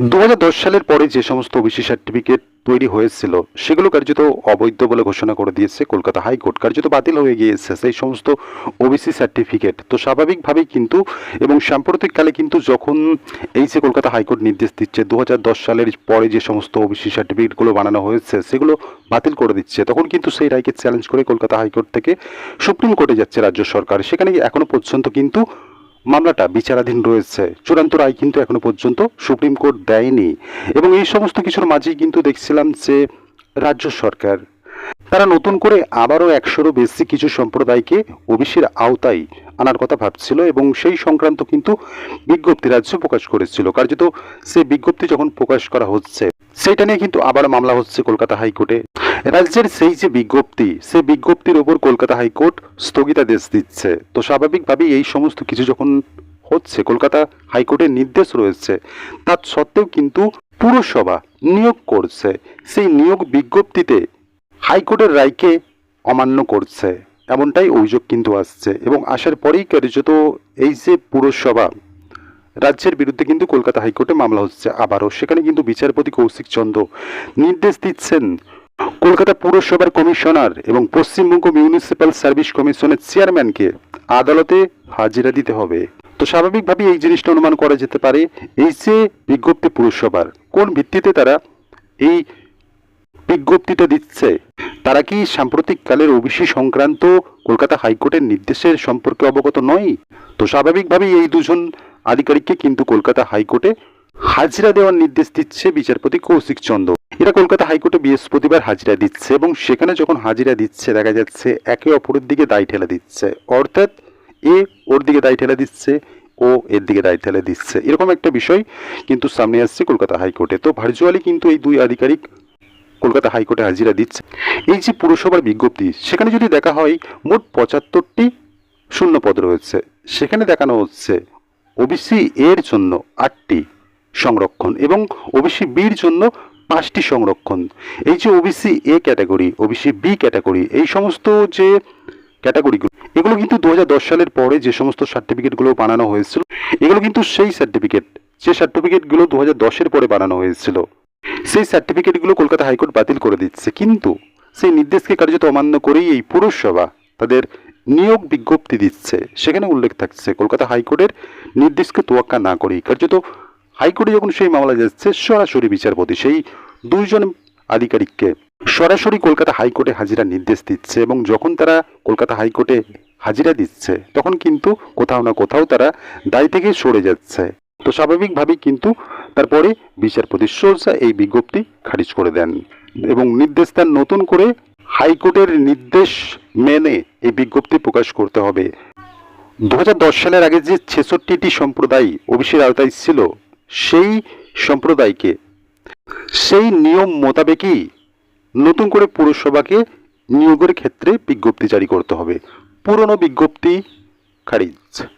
দু হাজার দশ সালের পরে যে সমস্ত ওবিসি সার্টিফিকেট তৈরি হয়েছিল, সেগুলো কার্যত অবৈধ বলে ঘোষণা করে দিয়েছে কলকাতা হাইকোর্ট। কার্যত বাতিল হয়ে গিয়েছে সেই সমস্ত ওবিসি সার্টিফিকেট। তো স্বাভাবিকভাবেই কিন্তু এবং সাম্প্রতিককালে কিন্তু যখন এই যে কলকাতা হাইকোর্ট নির্দেশ দিচ্ছে দু হাজার দশ সালের পরে যে সমস্ত ওবিসি সার্টিফিকেটগুলো বানানো হয়েছে, সেগুলো বাতিল করে দিচ্ছে, তখন কিন্তু সেই রায়কে চ্যালেঞ্জ করে কলকাতা হাইকোর্ট থেকে সুপ্রিম কোর্টে যাচ্ছে রাজ্য সরকার। সেখানে এখনও পর্যন্ত কিন্তু মামলাটা বিচারাধীন রয়েছে। চূড়ান্ত রায় কিন্তু এখনও পর্যন্ত সুপ্রিম কোর্ট দেয়নি এবং এই সমস্ত কিছুর মাঝেই কিন্তু দেখছিলাম যে রাজ্য সরকার, তারা নতুন করে আবারও একশোরও বেশি কিছু সম্প্রদায়কে ওবিসির আওতায় আনার কথা ভাবছিল এবং সেই সংক্রান্ত কিন্তু বিজ্ঞপ্তি রাজ্য প্রকাশ করেছিল। কার্যত সেই বিজ্ঞপ্তি যখন প্রকাশ করা হচ্ছে সেইটা নিয়ে কিন্তু আবার মামলা হচ্ছে কলকাতা হাইকোর্টে। রাজ্যের সেই যে বিজ্ঞপ্তি, সেই বিজ্ঞপ্তির ওপর কলকাতা হাইকোর্ট স্থগিতাদেশ দিচ্ছে। তো স্বাভাবিকভাবেই এই সমস্ত কিছু যখন হচ্ছে, কলকাতা হাইকোর্টের নির্দেশ রয়েছে, তার সত্ত্বেও কিন্তু পুরসভা নিয়োগ করছে। সেই নিয়োগ বিজ্ঞপ্তিতে হাইকোর্টের রায়কে অমান্য করছে। এমনটাই অভিযোগ কিন্তু আসছে। এবং আসার পরেই কার্যত এই যে পুরসভা, রাজ্যের বিরুদ্ধে কিন্তু কলকাতা হাইকোর্টে মামলা হচ্ছে আবারও। সেখানে কিন্তু বিচারপতি কৌশিক চন্দ্র নির্দেশ দিচ্ছেন কলকাতা পুরসভার কমিশনার এবং পশ্চিমবঙ্গ মিউনিসিপ্যাল সার্ভিস কমিশনের চেয়ারম্যানকে আদালতে হাজিরা দিতে হবে। তো স্বাভাবিকভাবেই এই জিনিসটা অনুমান করা যেতে পারে, এই যে বিজ্ঞপ্তি পুরসভার, কোন ভিত্তিতে তারা এই বিজ্ঞপ্তিটা দিচ্ছে? তারা কি সাম্প্রতিককালের ওবিসি সংক্রান্ত কলকাতা হাইকোর্টের নির্দেশের সম্পর্কে অবগত নয়? তো স্বাভাবিকভাবেই এই দুজন আধিকারিককে কিন্তু কলকাতা হাইকোর্টে হাজিরা দেওয়ার নির্দেশ দিচ্ছে বিচারপতি কৌশিক চন্দ্র। এরা কলকাতা হাইকোর্টে বৃহস্পতিবার হাজিরা দিচ্ছে এবং সেখানে যখন হাজিরা দিচ্ছে, দেখা যাচ্ছে একে অপরের দিকে দায় ঠেলা দিচ্ছে। অর্থাৎ এ ওর দিকে দায় ঠেলা দিচ্ছে, ও এর দিকে দায় ঠেলা দিচ্ছে। এরকম একটা বিষয় কিন্তু সামনে আসছে কলকাতা হাইকোর্টে। তো ভার্চুয়ালি কিন্তু এই দুই আধিকারিক কলকাতা হাইকোর্টে হাজিরা দিচ্ছে। এই যে পুরসভার বিজ্ঞপ্তি, সেখানে যদি দেখা হয়, মোট পঁচাত্তরটি শূন্য পদ রয়েছে। সেখানে দেখানো হচ্ছে, ওবিসি এর জন্য আটটি সংরক্ষণ এবং ওবিসি বির জন্য পাঁচটি সংরক্ষণ, এই যে OBC A category OBC B category এই সমস্ত যে ক্যাটাগরিগুলো এগুলো কিন্তু দু সালের পরে যে সমস্ত সার্টিফিকেটগুলো বানানো হয়েছিল, এগুলো কিন্তু সেই সার্টিফিকেট যে সার্টিফিকেটগুলো দু দশের পরে বানানো হয়েছিল, সেই সার্টিফিকেটগুলো কলকাতা হাইকোর্ট বাতিল করে দিচ্ছে। কিন্তু সেই নির্দেশকে কার্যত অমান্য করেই এই পুরসভা তাদের নিয়োগ বিজ্ঞপ্তি দিচ্ছে। সেখানে উল্লেখ থাকছে, কলকাতা হাইকোর্টের নির্দেশকে তোয়াক্কা না করেই, কার্যত হাইকোর্টে যখন সেই মামলা যাচ্ছে সরাসরি বিচারপতি সেই দুইজন আধিকারিককে সরাসরি কলকাতা হাইকোর্টে হাজিরা নির্দেশ দিচ্ছে এবং যখন তারা কলকাতা হাইকোর্টে হাজিরা দিচ্ছে, তখন কিন্তু কোথাও না কোথাও তারা দায় থেকে সরে যাচ্ছে। তো স্বাভাবিকভাবেই কিন্তু তারপরে বিচারপতি সোজা এই বিজ্ঞপ্তি খারিজ করে দেন এবং নির্দেশ দেন নতুন করে হাইকোর্টের নির্দেশ মেনে এই বিজ্ঞপ্তি প্রকাশ করতে হবে। দু হাজার দশ সালের আগে যে ছেষট্টিটি সম্প্রদায় ওবিসির আওতায় ছিল সেই সম্প্রদায়কে। সেই নিয়ম মোতাবেকই নতুন করে পুরসভাকে নিয়োগের ক্ষেত্রে বিজ্ঞপ্তি জারি করতে হবে। পুরনো বিজ্ঞপ্তি, খারিজ।